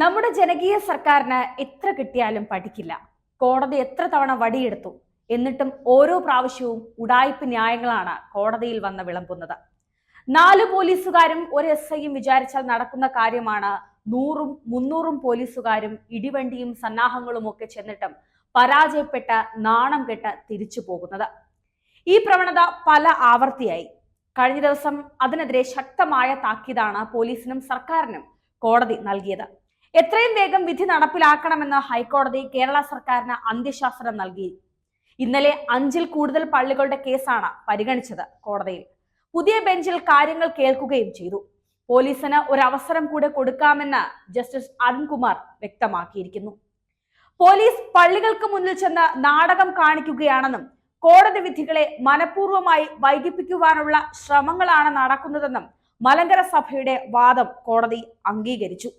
നമ്മുടെ ജനകീയ സർക്കാരിന് എത്ര കിട്ടിയാലും പഠിക്കില്ല. കോടതി എത്ര തവണ വടിയെടുത്തു. എന്നിട്ടും ഓരോ പ്രാവശ്യവും ഉടായ്പ ന്യായങ്ങളാണ് കോടതിയിൽ വന്ന് വിളമ്പുന്നത്. നാല് പോലീസുകാരും ഒരു എസ് ഐയും വിചാരിച്ചാൽ നടക്കുന്ന കാര്യമാണ് നൂറും മുന്നൂറും പോലീസുകാരും ഇടിവണ്ടിയും സന്നാഹങ്ങളും ഒക്കെ ചെന്നിട്ടും പരാജയപ്പെട്ട നാണം കെട്ട് തിരിച്ചു പോകുന്നത്. ഈ പ്രവണത പല ആവർത്തിയായി. കഴിഞ്ഞ ദിവസം അതിനെതിരെ ശക്തമായ താക്കീതാണ് പോലീസിനും സർക്കാരിനും കോടതി നൽകിയത്. എത്രയും വേഗം വിധി നടപ്പിലാക്കണമെന്ന് ഹൈക്കോടതി കേരള സർക്കാരിന് അന്ത്യശാസനം നൽകി. ഇന്നലെ അഞ്ചിൽ കൂടുതൽ പള്ളികളുടെ കേസാണ് പരിഗണിച്ചത് കോടതിയിൽ. പുതിയ ബെഞ്ചിൽ കാര്യങ്ങൾ കേൾക്കുകയും ചെയ്തു. പോലീസിന് ഒരു അവസരം കൂടെ കൊടുക്കാമെന്ന് ജസ്റ്റിസ് അരുൺകുമാർ വ്യക്തമാക്കിയിരിക്കുന്നു. പോലീസ് പള്ളികൾക്ക് മുന്നിൽ ചെന്ന് നാടകം കാണിക്കുകയാണെന്നും കോടതി വിധികളെ മനഃപൂർവമായി വൈകിപ്പിക്കുവാനുള്ള ശ്രമങ്ങളാണ് നടക്കുന്നതെന്നും മലങ്കര സഭയുടെ വാദം കോടതി അംഗീകരിച്ചു.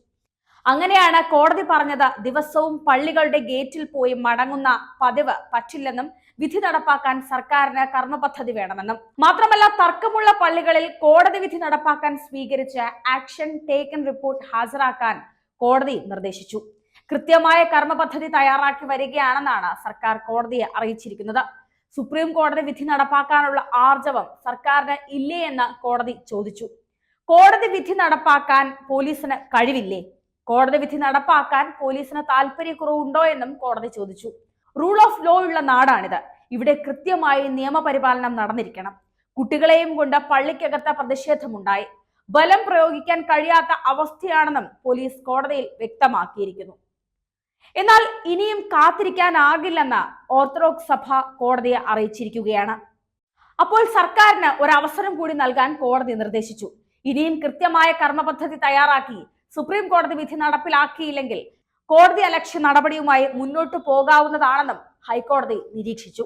അങ്ങനെയാണ് കോടതി പറഞ്ഞത് ദിവസവും പള്ളികളുടെ ഗേറ്റിൽ പോയി മടങ്ങുന്ന പതിവ് പറ്റില്ലെന്നും വിധി നടപ്പാക്കാൻ സർക്കാരിന് കർമ്മപദ്ധതി വേണമെന്നും. മാത്രമല്ല തർക്കമുള്ള പള്ളികളിൽ കോടതി വിധി നടപ്പാക്കാൻ സ്വീകരിച്ച ആക്ഷൻ ടേക്കൺ റിപ്പോർട്ട് ഹാജരാക്കാൻ കോടതി നിർദ്ദേശിച്ചു. കൃത്യമായ കർമ്മപദ്ധതി തയ്യാറാക്കി വരികയാണെന്നാണ് സർക്കാർ കോടതിയെ അറിയിച്ചിരിക്കുന്നത്. സുപ്രീം കോടതി വിധി നടപ്പാക്കാനുള്ള ആർജവം സർക്കാരിന് ഇല്ലേ എന്ന് കോടതി ചോദിച്ചു. കോടതി വിധി നടപ്പാക്കാൻ പോലീസിന് കഴിവില്ലേ? കോടതി വിധി നടപ്പാക്കാൻ പോലീസിന് താല്പര്യക്കുറവുണ്ടോ എന്നും കോടതി ചോദിച്ചു. റൂൾ ഓഫ് ലോ ഉള്ള നാടാണിത്. ഇവിടെ കൃത്യമായി നിയമപരിപാലനം നടന്നിരിക്കണം. കുട്ടികളെയും കൊണ്ട് പള്ളിക്കകത്ത് പ്രതിഷേധമുണ്ടായി. ബലം പ്രയോഗിക്കാൻ കഴിയാത്ത അവസ്ഥയാണെന്നും പോലീസ് കോടതിയിൽ വ്യക്തമാക്കിയിരിക്കുന്നു. എന്നാൽ ഇനിയും കാത്തിരിക്കാനാകില്ലെന്ന് ഓർത്തഡോക്സ് സഭ കോടതിയെ അറിയിച്ചിരിക്കുകയാണ്. അപ്പോൾ സർക്കാരിന് ഒരു അവസരം കൂടി നൽകാൻ കോടതി നിർദ്ദേശിച്ചു. ഇനിയും കൃത്യമായ കർമ്മപദ്ധതി തയ്യാറാക്കി സുപ്രീം കോടതി വിധി നടപ്പിലാക്കിയില്ലെങ്കിൽ കോടതി അലക്ഷ്യ നടപടിയുമായി മുന്നോട്ടു പോകാവുന്നതാണെന്നും ഹൈക്കോടതി നിരീക്ഷിച്ചു.